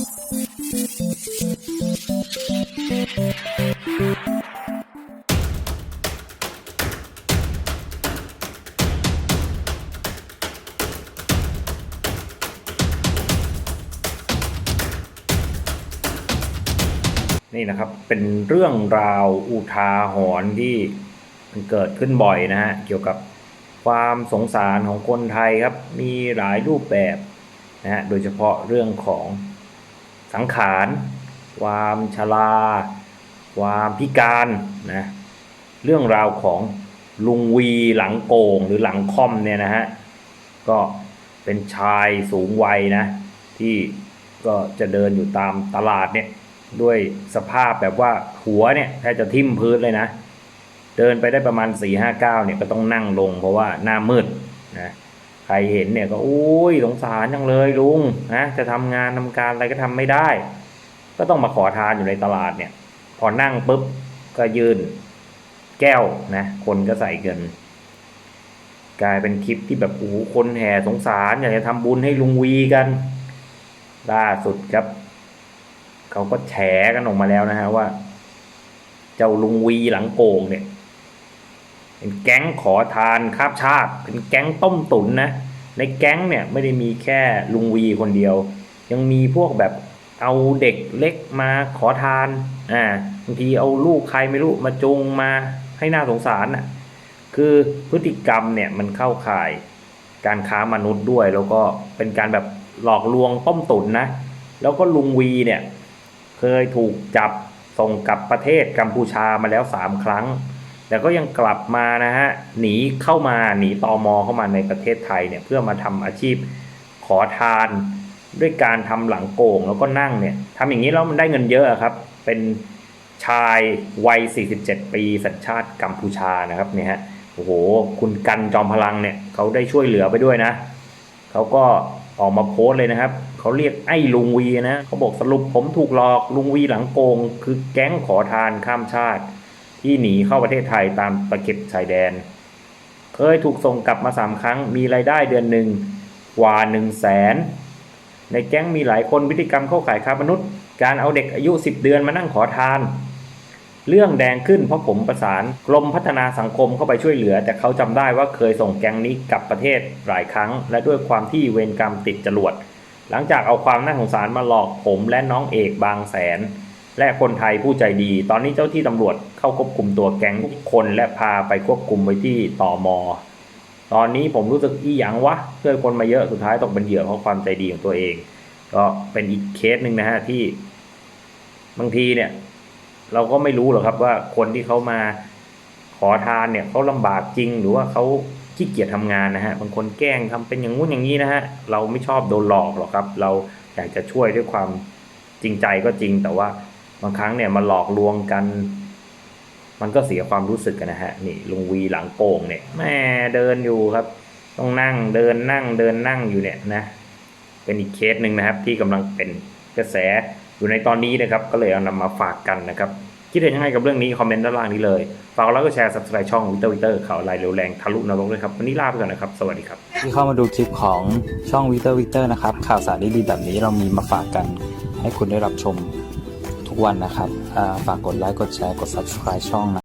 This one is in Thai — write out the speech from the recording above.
นี่นะครับ เป็นเรื่องราวอุทาหรณ์ที่มันเกิดขึ้นบ่อยนะฮะ เกี่ยวกับความสงสารของคนไทยครับ มีหลายรูปแบบนะฮะ โดยเฉพาะเรื่องของ สังขาร ความชราความพิการนะเรื่องราวของลุงวีหลังโกงหรือหลังค่อมเนี่ยนะฮะก็เป็นชายสูงวัยนะที่ก็จะเดินอยู่ตามตลาดเนี่ยด้วยสภาพแบบว่าหัวเนี่ยแทบจะทิ่มพื้นเลยนะ เดินไปได้ประมาณ4ี่ห้าเก้าเนี่ยก็ต้องนั่งลงเพราะว่าหน้ามืดนะ รเห็นเนี่ยก็โอ้ยสงสารจังเลยลุงนะจะทำงานทำการอะไรก็ทำไม่ได้ ก็ต้องมาขอทานอยู่ในตลาดเนี่ย พอนั่งปุ๊บก็ยืนแก้วนะคนก็ใส่เงิน กลายเป็นคลิปที่แบบโอ้โหคนแห่สงสารอยากจะทำบุญให้ลุงวีกัน ล่าสุดครับเขาก็แฉกันออกมาแล้วนะฮะว่า เจ้าลุงวีหลังโกงเนี่ยเป็นแก๊งขอทานคาบชาติ เป็นแก๊งต้มตุ๋นนะ ในแก๊งเนี่ยไม่ได้มีแค่ลุงวีคนเดียว ยังมีพวกแบบเอาเด็กเล็กมาขอทานอ่าบางทีเอาลูกใครไม่รู้มาจูงมาให้หน่าสงสารน่ะคือพฤติกรรมเนี่ยมันเข้าข่ายการค้ามนุษย์ด้วย แล้วก็เป็นการแบบหลอกลวงต้มตุ๋นนะ แล้วก็ลุงวีเนี่ยเคยถูกจับส่งกลับประเทศกัมพูชามาแล้วสามครั้ง แต่ก็ยังกลับมานะฮะหนีเข้ามาหนีตอมอเข้ามาในประเทศไทยเนี่ยเพื่อมาทำอาชีพขอทานด้วยการทำหลังโกงแล้วก็นั่งเนี่ยทำอย่างนี้แล้วมันได้เงินเยอะครับ เป็นชายวัย 47 ปีสัญชาติกัมพูชานะครับเนี่ยฮะโอ้โหคุณกันจอมพลังเนี่ยเขาได้ช่วยเหลือไปด้วยนะเขาก็ออกมาโพสต์เลยนะครับเขาเรียกไอ้ลุงวีนะเขาบอกสรุปผมถูกหลอกลุงวีหลังโกง คือแก๊งขอทานข้ามชาติ ที่หนีเข้าประเทศไทยตามตะเข็บชายแดน เคยถูกส่งกลับมาสามครั้ง มีรายได้เดือนหนึ่งกว่าหนึ่งแสนในแก๊งมีหลายคนพฤติกรรมเข้าข่ายค้ามนุษย์ การเอาเด็กอายุ 10 เดือนมานั่งขอทาน เรื่องแดงขึ้นเพราะผมประสานกรมพัฒนาสังคมเข้าไปช่วยเหลือ แต่เขาจำได้ว่าเคยส่งแก๊งนี้กลับประเทศหลายครั้ง และด้วยความที่เวรกรรมติดจรวด หลังจากเอาความน่าสงสารมาหลอกผมและน้องเอกบางแสน และคนไทยผู้ใจดี ตอนนี้เจ้าที่ตำรวจเข้าควบคุมตัวแก๊งทุกคนและพาไปควบคุมไว้ที่ตอมอตอนนี้ผมรู้สึกอีหยังวะช่วยคนมาเยอะสุดท้ายตกเป็นเหยื่อเพราะความใจดีของตัวเอง ก็เป็นอีกเคสหนึ่งนะฮะที่ บางทีเนี่ย เราก็ไม่รู้หรอกครับว่าคนที่เขามาขอทานเนี่ยเขาลำบากจริงหรือว่าเขาขี้เกียจทำงานนะฮะบางคนแกล้งทำเป็นอย่างงู้นอย่างนี้นะฮะเราไม่ชอบโดนหลอกหรอกครับ เราอยากจะช่วยด้วยความจริงใจก็จริงแต่ว่า บางครั้งเนี่ยมาหลอกลวงกัน มันก็เสียความรู้สึกกันนะฮะ นี่ลุงวีหลังโป่งเนี่ยแม่เดินอยู่ครับ ต้องนั่งเดินนั่งเดินนั่งอยู่เนี่ยนะ เป็นอีกเคสหนึ่งนะครับ ที่กำลังเป็นกระแสอยู่ในตอนนี้นะครับ ก็เลยเอานำมาฝากกันนะครับ คิดเห็นยังไงกับเรื่องนี้คอมเมนต์ด้านล่างนี้เลยฝากกดไลค์กดแชร์ subscribe ช่องวิเตอร์วิเตอร์ข่าวลายเร็วแรงทะลุนรกด้วยครับวันนี้ลาไปก่อนนะครับ สวัสดีครับที่เข้ามาดูคลิปของช่องวิเตอร์วิเตอร์นะครับข่าวสารดีๆแบบนี้เรามีมาฝากกันให้คุณได้รับชม วันนะครับ ฝากกดไลค์ กดแชร์ กด subscribe ช่องนะ